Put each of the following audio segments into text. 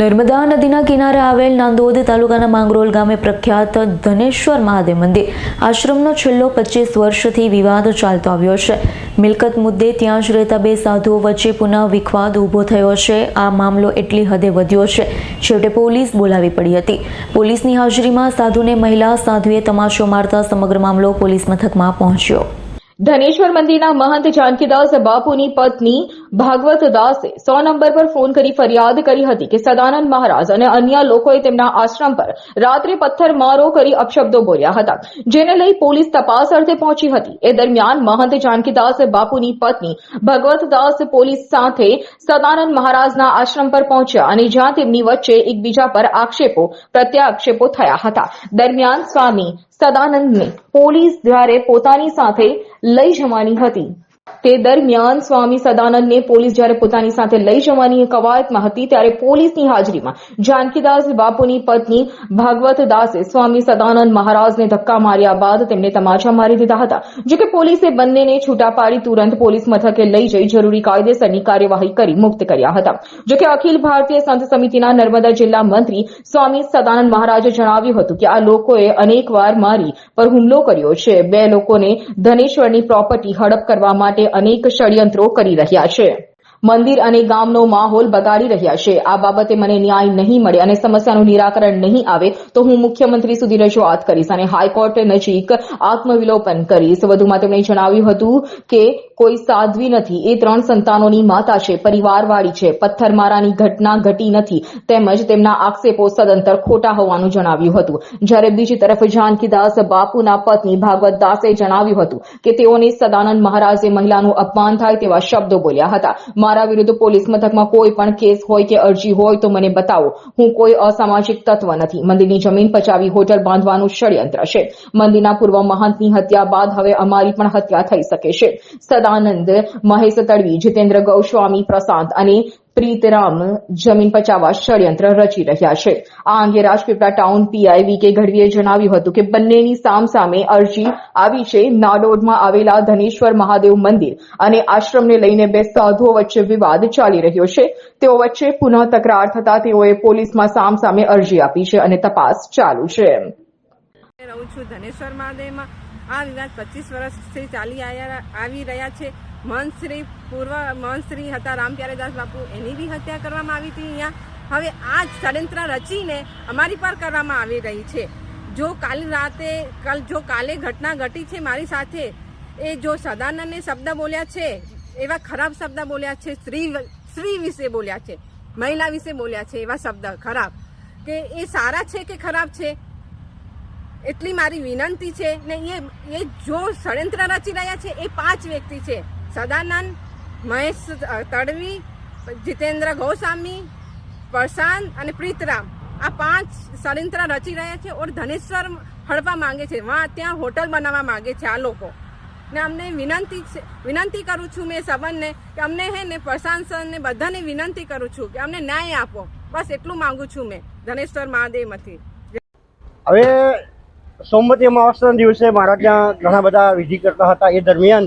નર્મદા નદીના કિનારે આવેલ નાંદોદ તાલુકાના માંગરોલ ગામે પ્રખ્યાત ધનેશ્વર મહાદેવ મંદિર આશ્રમનો છેલ્લો પચીસ વર્ષથી વિવાદ ચાલતો આવ્યો છે. મિલકત મુદ્દે ત્યાં જ રહેતા બે સાધુઓ વચ્ચે પુનઃ વિખવાદ ઊભો થયો છે. આ મામલો એટલી હદે વધ્યો છે. છેવટે પોલીસ બોલાવી પડી હતી. પોલીસની હાજરીમાં સાધુને મહિલા સાધુએ તમાશો મારતા સમગ્ર મામલો પોલીસ મથકમાં પહોંચ્યો. ધનેશ્વર મંદિરના મહંત જાનકીદાસ બાપુની પત્ની ભાગવત દાસે સો નંબર પર ફોન કરી ફરિયાદ કરી હતી કે સદાનંદ મહારાજ અને અન્ય લોકોએ તેમના આશ્રમ પર રાત્રે પથ્થરમારો કરી અપશબ્દો બોલ્યા હતા, જેને લઈ પોલીસ તપાસ અર્થે પહોંચી હતી. એ દરમિયાન મહંત જાનકીદાસ બાપુની પત્ની ભગવત દાસ પોલીસ સાથે સદાનંદ મહારાજના આશ્રમ પર પહોંચ્યા અને જ્યાં તેમની વચ્ચે એકબીજા પર આક્ષેપો, પ્રત્યાક્ષેપો થયા હતા. દરમિયાન સ્વામી સદાનંદને પોલીસ દ્વારા પોતાની સાથે લઈ જવાની હતી તે દરમિયાન સ્વામી સદાનંદને પોલીસ જ્યારે પોતાની સાથે લઈ જવાની કવાયતમાં હતી, ત્યારે પોલીસની હાજરીમાં જાનકીદાસ બાપુની પત્ની ભાગવત દાસે સ્વામી સદાનંદ મહારાજને ધક્કા માર્યા બાદ તેમને તમાચા મારી દીધા હતા. જોકે પોલીસે બંનેને છૂટા પાડી તુરંત પોલીસ મથકે લઈ જઈ જરૂરી કાયદેસરની કાર્યવાહી કરી મુક્ત કર્યા હતા. જોકે અખિલ ભારતીય સંત સમિતિના નર્મદા જિલ્લા મંત્રી સ્વામી સદાનંદ મહારાજે જણાવ્યું હતું કે આ લોકોએ અનેકવાર મારી પર હુમલો કર્યો છે. બે લોકોને ધનેશ્વરની પ્રોપર્ટી હડપ કરવા માટે અનેક ષડયંત્રો કરી રહ્યા છે. મંદિર અને ગામનો માહોલ બગાડી રહ્યા છે. આ બાબતે મને ન્યાય નહીં મળે અને સમસ્યાનું નિરાકરણ નહીં આવે તો હું મુખ્યમંત્રી સુધી રજૂઆત કરીશ અને હાઈકોર્ટ નજીક આત્મવિલોપન કરીશ. વધુમાં તેમણે જણાવ્યું હતું કે કોઈ સાધ્વી નથી. એ ત્રણ સંતાનોની માતા છે, પરિવારવાળી છે. પથ્થરમારાની ઘટના ઘટી નથી. તેમજ તેમના આક્ષેપો સદંતર ખોટા હોવાનું જણાવ્યું હતું. જ્યારે બીજી તરફ જાનકીદાસ બાપુના પત્ની ભાગવત દાસે જણાવ્યું હતું કે તેઓને સદાનંદ મહારાજે મહિલાનું અપમાન થાય તેવા શબ્દો બોલ્યા હતા. મારા વિરુદ્ધ પોલીસ મથકમાં કોઈ પણ કેસ હોય કે અરજી હોય તો મને બતાવો. હું કોઈ અસામાજિક તત્વ નથી. મંદિરની જમીન પચાવી હોટલ બાંધવાનું ષડયંત્ર છે. મંદિરના પૂર્વ મહંતની હત્યા બાદ હવે અમારી પણ હત્યા થઈ શકે છે. સદાનંદ મહેશ તડવી, જીતેન્દ્ર ગૌસ્વામી પ્રશાંત અને પ્રીતરામ જમીન પચાવવા ષડયંત્ર રચી રહ્યા છે. આ અંગે રાજપીપળા ટાઉન પીઆઈ વી કે ગઢવીએ જણાવ્યું હતું કે બંનેની સામસામે અરજી આવી છે. નાડોદમાં આવેલા ધનેશ્વર મહાદેવ મંદિર અને આશ્રમને લઈને બે સાધુઓ વચ્ચે વિવાદ ચાલી રહ્યો છે. તેઓ વચ્ચે પુનઃ તકરાર થતા તેઓએ પોલીસમાં સામસામે અરજી આપી છે અને તપાસ ચાલુ છે. રહું છું ધનેશ્વર મહાદેવમાં. આ વિવાદ પચીસ વર્ષથી ચાલી આવી રહ્યા છે. મહંતશ્રી પૂર્વ મહંતશ્રી હતા રામપ્યારેદાસ બાપુ, એની બી હત્યા કરવામાં આવી હતી અહીંયા. હવે આ જ ષડયંત્ર રચીને અમારી પર કરવામાં આવી રહી છે. જો કાલ રાતે કાલ જો કાલે ઘટના ઘટી છે મારી સાથે, એ જો સદાનંદને શબ્દ બોલ્યા છે, એવા ખરાબ શબ્દ બોલ્યા છે, સ્ત્રી સ્ત્રી વિશે બોલ્યા છે, મહિલા વિશે બોલ્યા છે એવા શબ્દ ખરાબ. કે એ સારા છે કે ખરાબ છે? એટલી મારી વિનંતી છે ને એ એ જો ષડયંત્ર રચી રહ્યા છે, એ પાંચ વ્યક્તિ છે. સદાનંદ, મહેશ તડવી, જીતેન્દ્ર ગૌસ્વામી, પ્રશાંત અને પ્રીતરામ. આ પાંચ ષડયંત્ર રચી રહ્યા છે ઓર ધનેશ્વર હડવા માંગે છે. વાં ત્યાં હોટલ બનાવવા માંગે છે આ લોકો. ને અમને વિનંતી છે વિનંતી કરું છું મેં સંબંધને કે અમને હે ને પ્રશાંત સરને બધાને વિનંતી કરું છું કે અમને ન્યાય આપો. બસ એટલું માંગુ છું મેં. ધનેશ્વર મહાદેવમાંથી. હવે સોમવતી અમાવાસના દિવસે મારા ત્યાં ઘણા બધા વિધિ કરતા હતા. એ દરમિયાન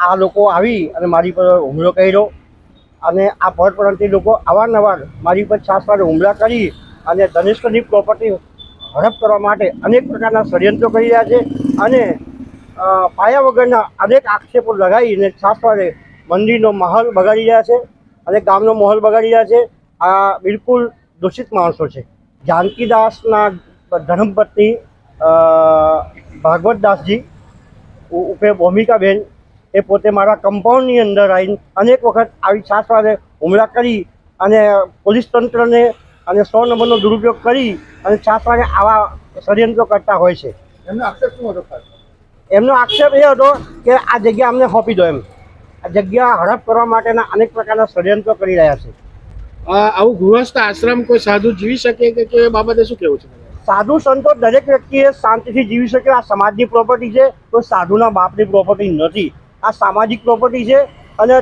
આ લોકો આવી અને મારી પર હુમલો કર્યો અને આ પરપ્રાંતિ લોકો અવારનવાર મારી પર છાસવારે હુમલા કરી અને ધનેશ્વરની પ્રોપર્ટી હડપ કરવા માટે અનેક પ્રકારના ષડયંત્રો કરી રહ્યા છે અને પાયા વગરના અનેક આક્ષેપો લગાવીને છાસવારે મંદિરનો માહોલ બગાડી રહ્યા છે અને ગામનો માહોલ બગાડી રહ્યા છે. આ બિલકુલ દૂષિત માણસો છે. જાનકીદાસના ધર્મપત્ની ભાગવતદાસજી દાસજી ઉપે ભૂમિકાબેન એ પોતે મારા કમ્પાઉન્ડની અંદર આવીને અનેક વખત આવી છાસવારે હુમલા કરી અને પોલીસ તંત્રને અને સો નંબરનો દુરુપયોગ કરી અને છાસવારે આવા ષડયંત્રો કરતા હોય છે. એમનો આક્ષેપ શું હતો એમનો આક્ષેપ એ હતો કે આ જગ્યા અમને સોંપી દો એમ. આ જગ્યા હડપ કરવા માટેના અનેક પ્રકારના ષડયંત્રો કરી રહ્યા છે. આવું ગૃહસ્થ આશ્રમ કોઈ સાધુ જીવી શકે કે એ બાબતે શું કેવું છે? સાધુ સંતો દરેક વ્યક્તિએ શાંતિથી જીવી શકે. આ સમાજની પ્રોપર્ટી છે, તો સાધુના બાપની પ્રોપર્ટી નથી. આ સામાજિક પ્રોપર્ટી છે અને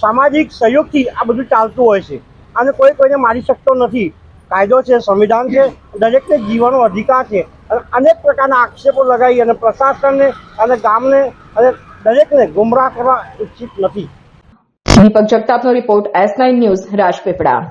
સામાજિક સહયોગથી આ બધું ચાલતું હોય છે. અને કોઈ કોઈને મારી શકતો નથી. કાયદો છે, સંવિધાન છે, દરેકને જીવવાનો અધિકાર છે. અને અનેક પ્રકારના આક્ષેપો લગાવી અને પ્રશાસનને અને ગામને અને દરેકને ગુમરાહ કરવા ઈચ્છિત નથી. Deepak જગતાપનો report S nine news, Rajpipla.